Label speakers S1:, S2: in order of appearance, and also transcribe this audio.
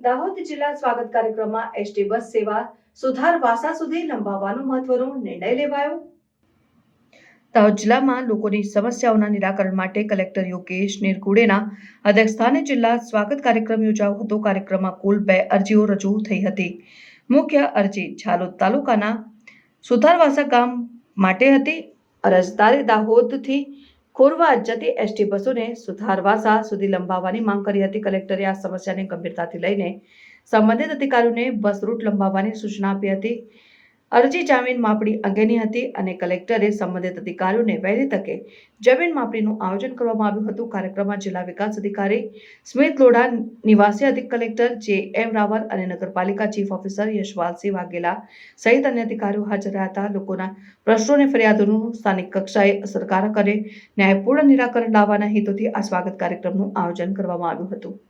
S1: દાહોદ જિલ્લા સ્વાગત કાર્યક્રમમાં એસટી બસ સેવા સુધાર વાસા સુધી લંબાવવાનો મહત્વનો નિર્ણય લેવાયો. દાહોદ જિલ્લામાં લોકોની સમસ્યાઓના નિરાકરણ માટે કલેક્ટર યોગેશ નિરકુડેના અધ્યક્ષસ્થાને જિલ્લા સ્વાગત કાર્યક્રમ યોજાયો હતો. કાર્યક્રમમાં કુલ બે અરજીઓ રજૂ થઈ હતી. મુખ્ય અરજી ઝાલોદ તાલુકાના સુધારવાસા ગામ માટે હતી. અરજદારે દાહોદથી ખોરવા જતી એસટી બસોને સુધારવાસા સુધી લંબાવવાની માંગ કરી હતી. કલેક્ટરે આ સમસ્યાને ગંભીરતાથી લઈને સંબંધિત અધિકારીઓને બસ રૂટ લંબાવવાની સૂચના આપી હતી. અરજી જમીન માપણી અંગેની હતી અને કલેક્ટરે સંબંધિત અધિકારીઓને વહેલી તકે જમીન માપણીનું આયોજન કરવામાં આવ્યું હતું. કાર્યક્રમમાં જિલ્લા વિકાસ અધિકારી સ્મિત લોઢા, નિવાસી અધિક કલેક્ટર જે એમ રાવલ અને નગરપાલિકા ચીફ ઓફિસર યશવાલસિંહ વાઘેલા સહિત અન્ય અધિકારીઓ હાજર હતા લોકોના પ્રશ્નો અને ફરિયાદોનું સ્થાનિક કક્ષાએ અસરકારક અને ન્યાયપૂર્ણ નિરાકરણ લાવવાના હેતુથી આ સ્વાગત કાર્યક્રમનું આયોજન કરવામાં આવ્યું હતું.